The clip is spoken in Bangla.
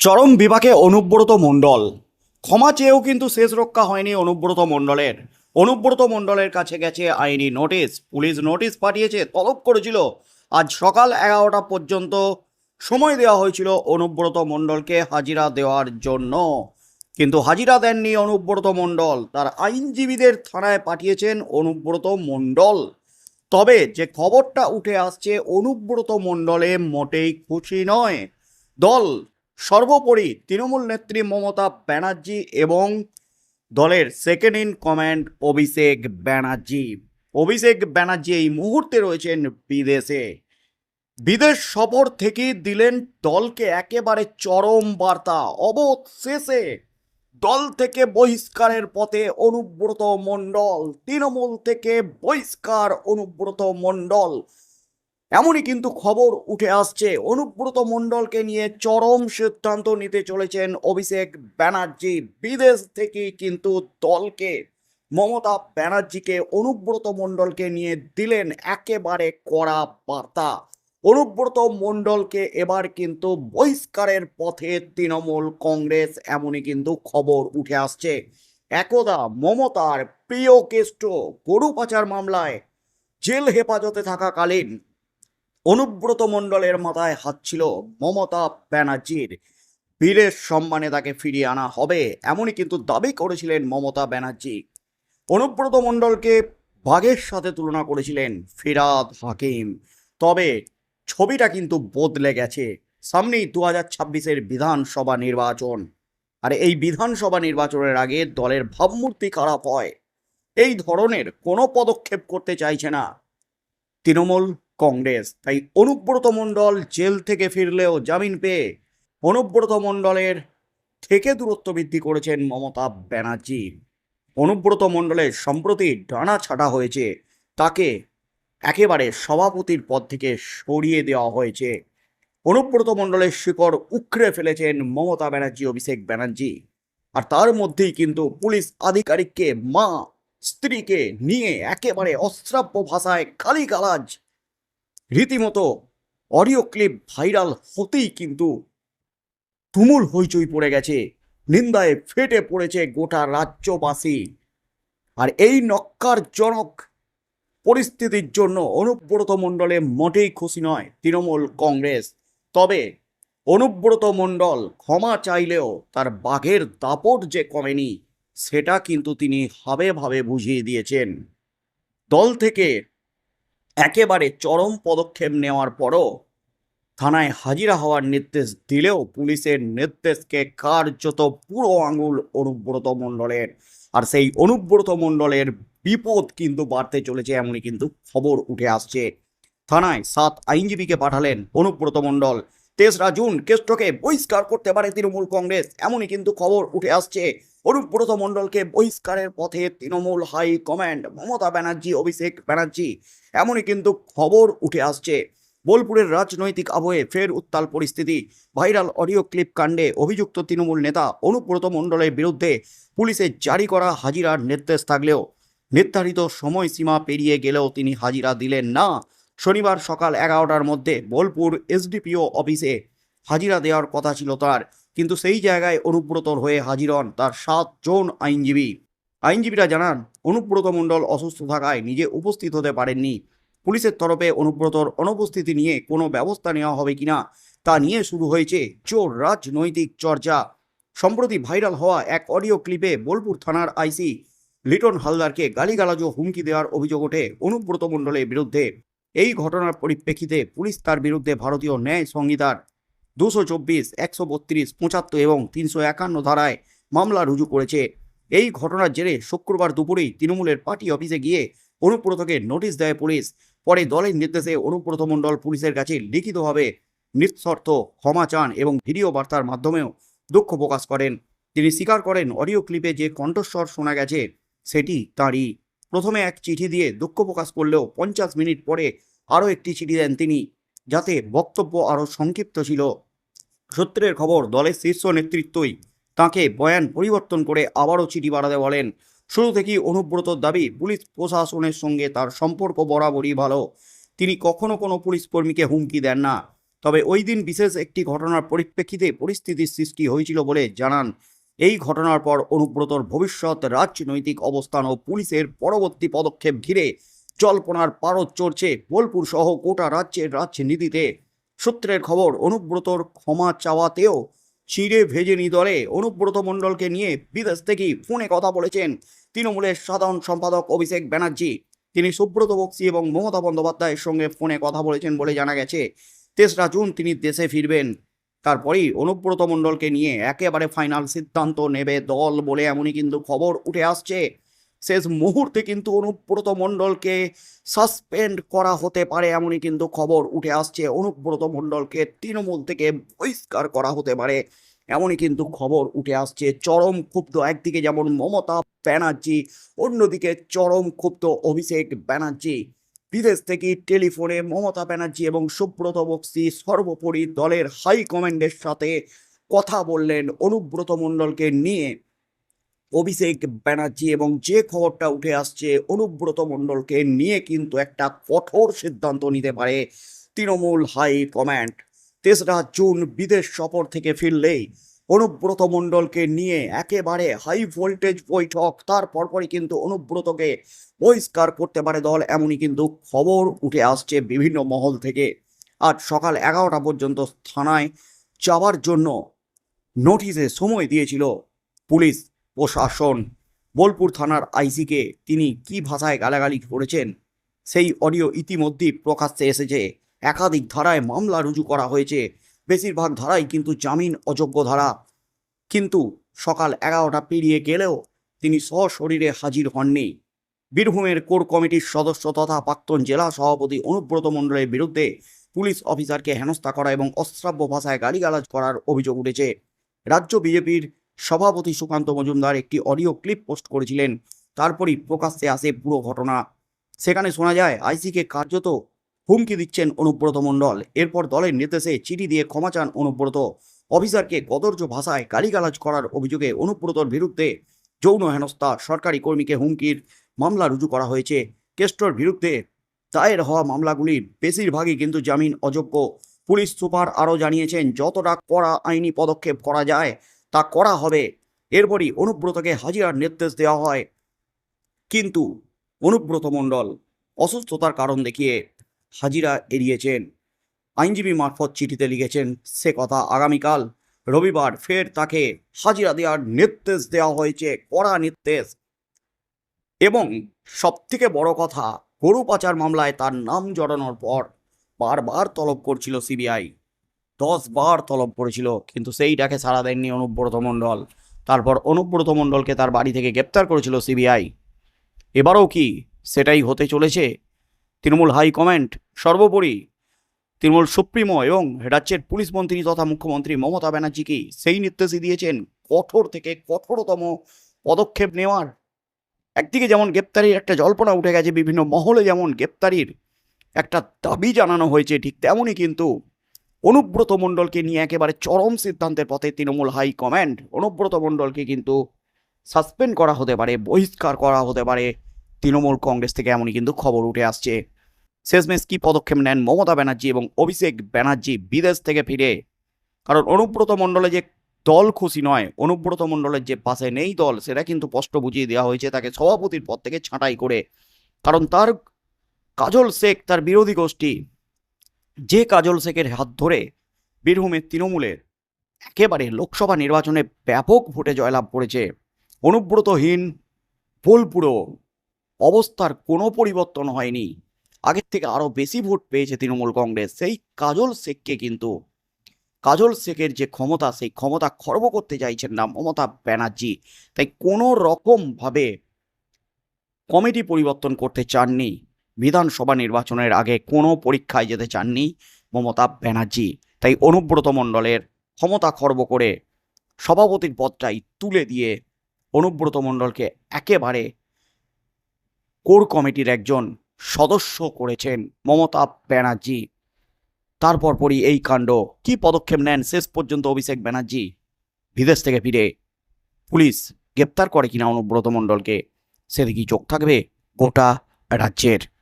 চরম বিভাগে অনুব্রত মণ্ডল। ক্ষমা চেয়েও কিন্তু শেষ রক্ষা হয়নি অনুব্রত মণ্ডলের। অনুব্রত মণ্ডলের কাছে গেছে আইনি নোটিশ। পুলিশ নোটিশ পাঠিয়েছে, তলব করেছিল। আজ সকাল এগারোটা পর্যন্ত সময় দেওয়া হয়েছিল অনুব্রত মণ্ডলকে হাজিরা দেওয়ার জন্য। কিন্তু হাজিরা দেননি অনুব্রত মণ্ডল। তার আইনজীবীদের থানায় পাঠিয়েছেন অনুব্রত মণ্ডল। তবে যে খবরটা উঠে আসছে, অনুব্রত মণ্ডলে মোটেই খুশি নয়। দল সর্বোপরি তৃণমূল নেত্রী মমতা ব্যানার্জি এবং দলের second in command Abhishek Banerjee. Abhishek Banerjee এই মুহূর্তে রয়েছেন বিদেশে। বিদেশ সফর থেকে দিলেন দলকে একেবারে চরম বার্তা। অবশেষে দল থেকে বহিষ্কারের পথে অনুব্রত মণ্ডল, তৃণমূল থেকে বহিষ্কার অনুব্রত মণ্ডল এমনই কিন্তু খবর উঠে আসছে। অনুব্রত মণ্ডলকে নিয়ে চরম সিদ্ধান্ত নিতে চলেছেন অভিষেক ব্যানার্জি। বিদেশ থেকে কিন্তু দলকে, মমতা ব্যানার্জিকে, অনুব্রত মণ্ডলকে নিয়ে দিলেন একেবারে কড়া বার্তা। অনুব্রত মণ্ডলকে এবার কিন্তু বহিষ্কারের পথে তৃণমূল কংগ্রেস, এমনই কিন্তু খবর উঠে আসছে। একদা মমতার প্রিয় কেষ্ট গরু পাচার মামলায় জেল হেফাজতে থাকাকালীন অনুব্রত মণ্ডলের মাথায় হাত ছিল মমতা ব্যানার্জির। বীরের সম্মানে তাকে ফিরিয়ে আনা হবে, এমনই কিন্তু দাবি করেছিলেন মমতা ব্যানার্জি। অনুব্রত মণ্ডলকে বাঘের সাথে তুলনা করেছিলেন ফিরাদ হাকিম। তবে ছবিটা কিন্তু বদলে গেছে। সামনেই দু হাজার ছাব্বিশের বিধানসভা নির্বাচন। আর এই বিধানসভা নির্বাচনের আগে দলের ভাবমূর্তি খারাপ হয়। এই ধরনের কোনো পদক্ষেপ করতে চাইছে না। তৃণমূল কংগ্রেস। তাই অনুব্রত মণ্ডল জেল থেকে ফিরলেও জামিন পেয়ে অনুব্রত মণ্ডলের থেকে দূরত্ব বৃদ্ধি করেছেন মমতা ব্যানার্জি। অনুব্রত মণ্ডলের সম্প্রতি ডানা ছাটা হয়েছে। তাকে একেবারে সভাপতির পদ থেকে সরিয়ে দেওয়া হয়েছে। অনুব্রত মণ্ডলের শিকড় উখড়ে ফেলেছেন মমতা ব্যানার্জি, অভিষেক ব্যানার্জি। আর তার মধ্যেই কিন্তু পুলিশ আধিকারিককে, মা স্ত্রীকে নিয়ে একেবারে অশ্রাব্য ভাষায় গালিগালাজ রীতিমতো অডিও ক্লিপ ভাইরাল হতেই কিন্তু তুমুল হইচই পড়ে গেছে। নিন্দায় ফেটে পড়েছে গোটা রাজ্যবাসী। আর এই নক্কারজনক পরিস্থিতির জন্য অনুব্রত মণ্ডলে মোটেই খুশি নয় তৃণমূল কংগ্রেস। তবে অনুব্রত মণ্ডল ক্ষমা চাইলেও তার বাঘের দাপট যে কমেনি, সেটা কিন্তু তিনি হাবে ভাবে বুঝিয়ে দিয়েছেন। দল থেকে একেবারে চরম পদক্ষেপ নেওয়ার পরও থানায় হাজিরা হওয়ার নির্দেশ দিলেও পুলিশের নির্দেশকে কার্যত পুরো আঙুল অনুব্রত মণ্ডলের। আর সেই অনুব্রত মণ্ডলের বিপদ কিন্তু বাড়তে চলেছে এমনই কিন্তু খবর উঠে আসছে। থানায় সাত আইনজীবীকে পাঠালেন অনুব্রত মণ্ডল। তেসরা জুন কেষ্টকে বহিষ্কার করতে পারে তৃণমূল কংগ্রেস, এমনই কিন্তু খবর উঠে আসছে। অনুব্রত মণ্ডলকে বহিষ্কারের পথে তৃণমূল হাই কমান্ড মমতা ব্যানার্জি, অভিষেক ব্যানার্জি এমনই কিন্তু খবর উঠে আসছে। বোলপুরের রাজনৈতিক আবহে ফের উত্তাল পরিস্থিতি। ভাইরাল অডিও ক্লিপ কাণ্ডে অভিযুক্ত তৃণমূল নেতা অনুব্রত মণ্ডলের বিরুদ্ধে পুলিশের জারি করা হাজিরার নির্দেশ থাকলেও নির্ধারিত সময়সীমা পেরিয়ে গেলেও তিনি হাজিরা দিলেন না। শনিবার সকাল এগারোটার মধ্যে বোলপুর এসডিপিও অফিসে হাজিরা দেওয়ার কথা ছিল তার। কিন্তু সেই জায়গায় অনুব্রতর হয়ে হাজির হন তার সাতজন আইনজীবী। আইনজীবীরা জানান অনুব্রত মণ্ডল অসুস্থ থাকায় নিজে উপস্থিত হতে পারেননি। পুলিশের তরফে অনুব্রতর অনুপস্থিতি নিয়ে কোনো ব্যবস্থা নেওয়া হবে কিনা তা নিয়ে শুরু হয়েছে জোর রাজনৈতিক চর্চা। সম্প্রতি ভাইরাল হওয়া এক অডিও ক্লিপে বোলপুর থানার আইসি লিটন হালদারকে গালিগালাজ ও হুমকি দেওয়ার অভিযোগ ওঠে অনুব্রত মণ্ডলের বিরুদ্ধে। এই ঘটনার পরিপ্রেক্ষিতে পুলিশ তার বিরুদ্ধে ভারতীয় ন্যায় সংহিতার দুশো চব্বিশ, একশো বত্রিশ, পঁচাত্তর এবং তিনশো একান্ন ধারায় মামলা রুজু করেছে। এই ঘটনার জেরে শুক্রবার দুপুরেই তৃণমূলের পার্টি অফিসে গিয়ে অনুব্রতকে নোটিশ দেয় পুলিশ। পরে দলের নির্দেশে অনুব্রত মণ্ডল পুলিশের কাছে লিখিতভাবে নিঃশর্ত ক্ষমা চান এবং ভিডিও বার্তার মাধ্যমেও দুঃখ প্রকাশ করেন। তিনি স্বীকার করেন, অডিও ক্লিপে যে কণ্ঠস্বর শোনা গেছে, সেটি তাঁরই। প্রথমে এক চিঠি দিয়ে দুঃখ প্রকাশ করলেও পঞ্চাশ মিনিট পরে আরও একটি চিঠি দেন তিনি, যাতে বক্তব্য আরও সংক্ষিপ্ত ছিল। সূত্রের খবর, দলের শীর্ষ নেতৃত্বই তাকে বয়ান পরিবর্তন করে আবারও চিঠি বাড়াতে বলেন। শুরু থেকেই অনুব্রতর দাবি, পুলিশ প্রশাসনের সঙ্গে তার সম্পর্ক বরাবরই ভালো। তিনি কখনো কোনো পুলিশ কর্মীকে হুমকি দেন না। তবে ওই দিন বিশেষ একটি ঘটনার পরিপ্রেক্ষিতে পরিস্থিতির সৃষ্টি হয়েছিল বলে জানান। এই ঘটনার পর অনুব্রতর ভবিষ্যৎ, রাজনৈতিক অবস্থান ও পুলিশের পরবর্তী পদক্ষেপ ঘিরে জল্পনার পারদ চড়ছে বোলপুর সহ গোটা রাজ্যের রাজনীতিতে। সূত্রের খবর, অনুব্রতর ক্ষমা চাওয়াতেও চিড়ে ভেজেনি দলে। অনুব্রত মণ্ডলকে নিয়ে বিদেশ থেকেই ফোনে কথা বলেছেন তৃণমূলের সাধারণ সম্পাদক অভিষেক ব্যানার্জি। তিনি সুব্রত বক্সি এবং মমতা বন্দ্যোপাধ্যায়ের সঙ্গে ফোনে কথা বলেছেন বলে জানা গেছে। তেসরা জুন তিনি দেশে ফিরবেন। তারপরেই অনুব্রত মণ্ডলকে নিয়ে একেবারে ফাইনাল সিদ্ধান্ত নেবে দল বলে এমনই কিন্তু খবর উঠে আসছে। শেষ মুহূর্তে কিন্তু অনুব্রত মণ্ডলকে সাসপেন্ড করা হতে পারে এমনই কিন্তু খবর উঠে আসছে। অনুব্রত মণ্ডলকে তৃণমূল থেকে বহিষ্কার করা হতে পারে এমনই কিন্তু খবর উঠে আসছে। চরম ক্ষুব্ধ একদিকে যেমন মমতা ব্যানার্জি, অন্যদিকে চরম ক্ষুব্ধ অভিষেক ব্যানার্জি। বিদেশ থেকে টেলিফোনে মমতা ব্যানার্জি এবং সুব্রত বক্সি সর্বোপরি দলের হাই কমান্ডের সাথে কথা বললেন অনুব্রত মণ্ডলকে নিয়ে। অভিষেক ব্যানার্জি এবং যে খবরটা উঠে আসছে, অনুব্রত মণ্ডলকে নিয়ে কিন্তু একটা কঠোর সিদ্ধান্ত নিতে পারে তৃণমূল হাই কমান্ড। তেসরা জুন বিদেশ সফর থেকে ফিরলেই অনুব্রত মণ্ডলকে নিয়ে একেবারে হাই ভোল্টেজ বৈঠক, তার পরপরই কিন্তু অনুব্রতকে বহিষ্কার করতে পারে দল, এমনই কিন্তু খবর উঠে আসছে বিভিন্ন মহল থেকে। আজ সকাল এগারোটা পর্যন্ত থানায় যাওয়ার জন্য নোটিশে সময় দিয়েছিল পুলিশ। প্রশাসন। বোলপুর থানার আইসিকে তিনি কি ভাষায় গালাগালি করেছেন, সেই অডিও ইতিমধ্যেই প্রকাশ্যে এসেছে। একাধিক ধারায় মামলা রুজু করা হয়েছে। বেশিরভাগ ধারাই কিন্তু জামিন অযোগ্য ধারা। কিন্তু সকাল এগারোটা পেরিয়ে গেলেও তিনি সশরীরে হাজির হননি। বীরভূমের কোর কমিটির সদস্য তথা প্রাক্তন জেলা সভাপতি অনুব্রত মণ্ডলের বিরুদ্ধে পুলিশ অফিসারকে হেনস্থা করা এবং অশ্রাব্য ভাষায় গালিগালাজ করার অভিযোগ উঠেছে। রাজ্য বিজেপির সভাপতি সুকান্ত মজুমদার একটি অডিও ক্লিপ পোস্ট করেছিলেন। তারপরই প্রকাশ্যে আসে পুরো ঘটনা। সেখানে শোনা যায়, আইসিকে কার্যত হুমকি দিচ্ছেন অনুব্রত মণ্ডল। এরপর দলের নির্দেশে চিঠি দিয়ে ক্ষমা চান অনুব্রত। অফিসারকে কদর্য ভাষায় গালিগালাজ করার অভিযোগে অনুব্রতর বিরুদ্ধে যৌন হেনস্থা, সরকারি কর্মীকে হুমকির মামলা রুজু করা হয়েছে। কেষ্টর বিরুদ্ধে দায়ের হওয়া মামলাগুলির বেশিরভাগই কিন্তু জামিন অযোগ্য। পুলিশ সুপার আরও জানিয়েছেন, যতটা কড়া আইনি পদক্ষেপ করা যায় তা করা হবে। এরপরই অনুব্রতকে হাজিরার নির্দেশ দেওয়া হয়। কিন্তু অনুব্রত মণ্ডল অসুস্থতার কারণ দেখিয়ে হাজিরা এড়িয়েছেন। আইনজীবী মারফত চিঠিতে লিখেছেন, সে কথা আগামীকাল রবিবার ফের তাকে হাজিরা দেওয়ার নির্দেশ দেওয়া হয়েছে, কড়া নির্দেশ। এবং সবথেকে বড় কথা গরু পাচার মামলায় তার নাম জড়ানোর পর বারবার তলব করছিল সিবিআই। দশ বার তলব করেছিল, কিন্তু সেইটাকে সাড়া দেননি অনুব্রত মণ্ডল। তারপর অনুব্রত মণ্ডলকে তার বাড়ি থেকে গ্রেপ্তার করেছিল সিবিআই। এবারও কি সেটাই হতে চলেছে? তৃণমূল হাইকমান্ড সর্বোপরি, তৃণমূল সুপ্রিমো এবং রাজ্যের পুলিশ মন্ত্রী তথা মুখ্যমন্ত্রী মমতা ব্যানার্জিকে সেই নির্দেশই দিয়েছেন কঠোর থেকে কঠোরতম পদক্ষেপ নেওয়ার। একদিকে যেমন গ্রেপ্তারির একটা জল্পনা উঠে গেছে, বিভিন্ন মহলে যেমন গ্রেপ্তারির একটা দাবি জানানো হয়েছে, ঠিক তেমনই কিন্তু অনুব্রত মণ্ডলকে নিয়ে একেবারে চরম সিদ্ধান্তের পথে তৃণমূল হাই কমান্ড। অনুব্রত মণ্ডলকে কিন্তু সাসপেন্ড করা হতে পারে, বহিষ্কার করা হতে পারে। তৃণমূল কংগ্রেস থেকে এমনই কিন্তু খবর উঠে আসছে। শেষমেশ কী পদক্ষেপ নেন মমতা ব্যানার্জি এবং অভিষেক ব্যানার্জি বিদেশ থেকে ফিরে? কারণ অনুব্রত মণ্ডলে যে দল খুশি নয়, অনুব্রত মণ্ডলের যে পাশে নেই দল, সেটা কিন্তু স্পষ্ট বুঝিয়ে দেওয়া হয়েছে তাকে সভাপতির পদ থেকে ছাঁটাই করে। কারণ তার কাজল শেখ তার বিরোধী গোষ্ঠী। যে কাজল শেখের হাত ধরে বীরভূমের তৃণমূলের একেবারে লোকসভা নির্বাচনে ব্যাপক ভোটে জয়লাভ করেছে, অনুব্রতহীন বোলপুরো অবস্থার কোনো পরিবর্তন হয়নি। আগের থেকে আরও বেশি ভোট পেয়েছে তৃণমূল কংগ্রেস। সেই কাজল শেখকে কিন্তু, কাজল শেখের যে ক্ষমতা, সেই ক্ষমতা খর্ব করতে চাইছেন না মমতা ব্যানার্জি। তাই কোনো রকমভাবে কমিটি পরিবর্তন করতে চাননি। বিধানসভা নির্বাচনের আগে কোনো পরীক্ষায় যেতে চাননি মমতা ব্যানার্জি। তাই অনুব্রত মণ্ডলের ক্ষমতা খর্ব করে সভাপতির পদটাই তুলে দিয়ে অনুব্রত মণ্ডলকে একেবারে কোর কমিটির একজন সদস্য করেছেন মমতা ব্যানার্জি। তারপর পরই এই কাণ্ড। কি পদক্ষেপ নেন শেষ পর্যন্ত অভিষেক ব্যানার্জি? বিদেশ থেকে ফিরে পুলিশ গ্রেপ্তার করে কিনা অনুব্রত মণ্ডলকে? সেদিকেই চোখ থাকবে গোটা রাজ্যের।